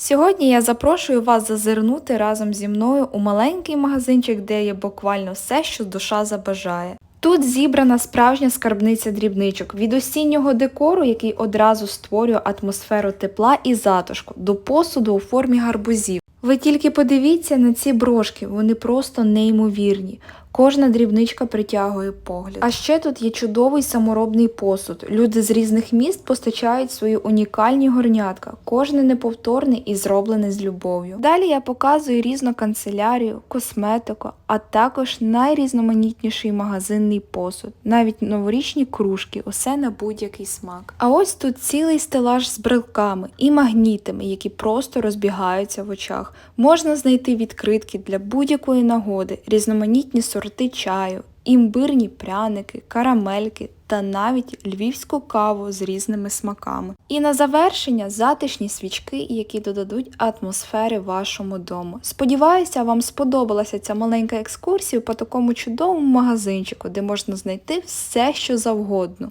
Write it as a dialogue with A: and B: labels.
A: Сьогодні я запрошую вас зазирнути разом зі мною у маленький магазинчик, де є буквально все, що душа забажає. Тут зібрана справжня скарбниця дрібничок від осіннього декору, який одразу створює атмосферу тепла і затишку, до посуду у формі гарбузів. Ви тільки подивіться на ці брошки, вони просто неймовірні. Кожна дрібничка притягує погляд. А ще тут є чудовий саморобний посуд. Люди з різних міст постачають свої унікальні горнятка, кожне неповторне і зроблене з любов'ю. Далі я показую різну канцелярію, косметику, а також найрізноманітніший магазинний посуд, навіть новорічні кружки, усе на будь-який смак. А ось тут цілий стелаж з брелками і магнітами, які просто розбігаються в очах. Можна знайти відкритки для будь-якої нагоди, різноманітні сорти чаю, імбирні пряники, карамельки та навіть львівську каву з різними смаками. І на завершення затишні свічки, які додадуть атмосфери вашому дому. Сподіваюся, вам сподобалася ця маленька екскурсія по такому чудовому магазинчику, де можна знайти все, що завгодно.